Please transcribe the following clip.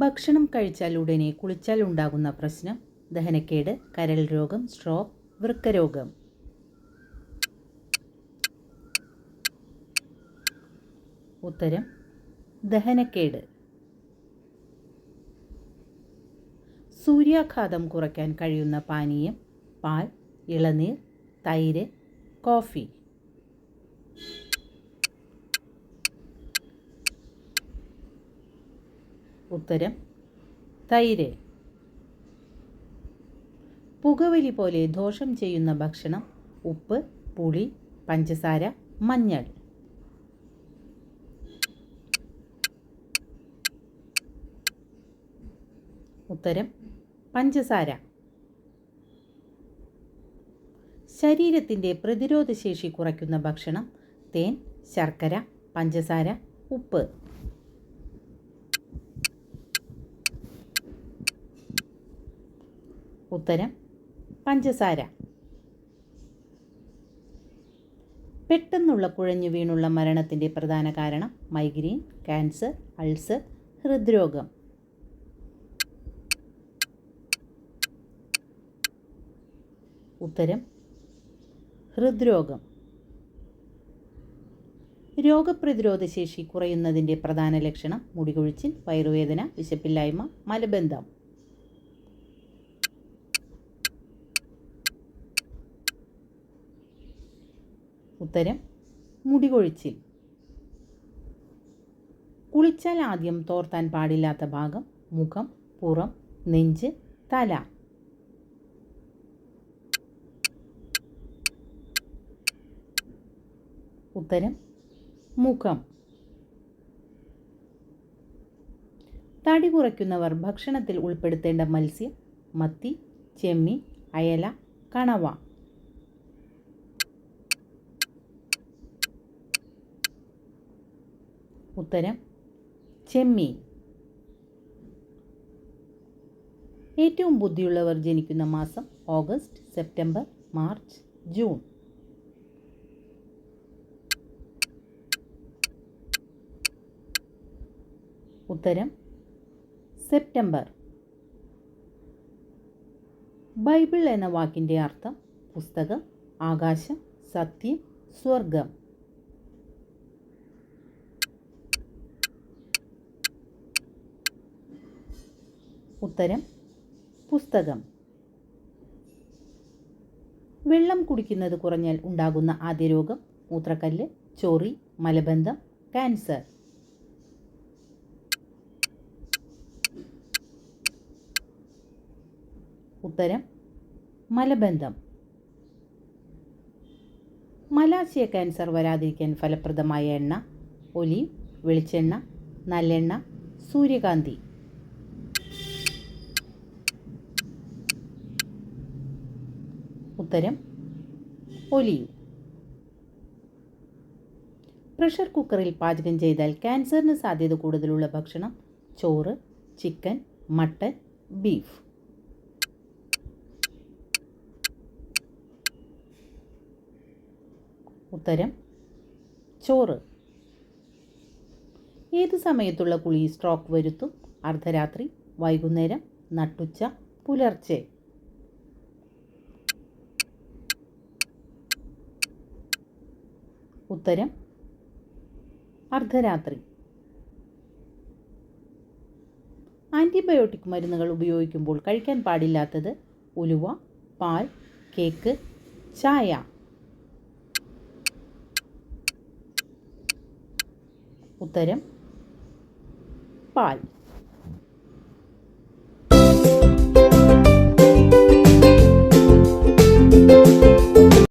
ഭക്ഷണം കഴിച്ചാൽ ഉടനെ കുളിച്ചാൽ ഉണ്ടാകുന്ന പ്രശ്നം ദഹനക്കേട് കരൾ രോഗം സ്ട്രോക്ക് വൃക്കരോഗം. ഉത്തരം ദഹനക്കേട്. സൂര്യാഘാതം കുറയ്ക്കാൻ കഴിയുന്ന പാനീയം പാൽ ഇളനീർ തൈര് കോഫി. ഉത്തരം തൈര്. പുകവലി പോലെ ദോഷം ചെയ്യുന്ന ഭക്ഷണം ഉപ്പ് പുളി പഞ്ചസാര മഞ്ഞൾ. ഉത്തരം പഞ്ചസാര. ശരീരത്തിന്റെ പ്രതിരോധശേഷി കുറയ്ക്കുന്ന ഭക്ഷണം തേൻ ശർക്കര പഞ്ചസാര ഉപ്പ്. ഉത്തരം പഞ്ചസാര. പെട്ടെന്നുള്ള കുഴഞ്ഞു വീണുള്ള മരണത്തിന്റെ പ്രധാന കാരണം മൈഗ്രെയിൻ ക്യാൻസർ അൾസർ ഹൃദ്രോഗം. ഉത്തരം ഹൃദ്രോഗം. രോഗപ്രതിരോധ ശേഷി കുറയുന്നതിന്റെ പ്രധാന ലക്ഷണം മുടികൊഴിച്ചിൽ വയറുവേദന വിശപ്പില്ലായ്മ മലബന്ധം. ഉത്തരം മുടികൊഴിച്ചിൽ. കുളിച്ചാൽ ആദ്യം തോർത്താൻ പാടില്ലാത്ത ഭാഗം മുഖം പുറം നെഞ്ച് തല. ഉത്തരം മുഖം. തടി കുറയ്ക്കുന്നവർ ഭക്ഷണത്തിൽ ഉൾപ്പെടുത്തേണ്ട മത്സ്യം മത്തി ചെമ്മീൻ അയല കണവ. ഉത്തരം ചെമ്മീൻ. ഏറ്റവും ബുദ്ധിയുള്ളവർ ജനിക്കുന്ന മാസം ഓഗസ്റ്റ് സെപ്റ്റംബർ മാർച്ച് ജൂൺ. ഉത്തരം സെപ്റ്റംബർ. ബൈബിൾ എന്ന വാക്കിന്റെ അർത്ഥം പുസ്തകം ആകാശം സത്യം സ്വർഗം ഉത്തരം പുസ്തകം. വെള്ളം കുടിക്കുന്നത് കുറഞ്ഞാൽ ഉണ്ടാകുന്ന ആദ്യ രോഗം മൂത്രക്കല്ല് ചോറി മലബന്ധം ക്യാൻസർ. ഉത്തരം മലബന്ധം. മലാശയ ക്യാൻസർ വരാതിരിക്കാൻ ഫലപ്രദമായ എണ്ണ ഒലി വെളിച്ചെണ്ണ നല്ലെണ്ണ സൂര്യകാന്തി. ഉത്തരം ഒലിയു പ്രഷർ കുക്കറിൽ പാചകം ചെയ്താൽ ക്യാൻസറിന് സാധ്യത കൂടുതലുള്ള ഭക്ഷണം ചോറ് ചിക്കൻ മട്ടൻ ബീഫ്. ഉത്തരം ചോറ്. ഏത് സമയത്തുള്ള കുളി സ്ട്രോക്ക് വരുത്തും? അർദ്ധരാത്രി വൈകുന്നേരം നട്ടുച്ച പുലർച്ചെ. ഉത്തരം അർദ്ധരാത്രി. ആന്റിബയോട്ടിക് മരുന്നുകൾ ഉപയോഗിക്കുമ്പോൾ കഴിക്കാൻ പാടില്ലാത്തത് ഉലുവ പാൽ കേക്ക് ചായ. ഉത്തരം പാൽ.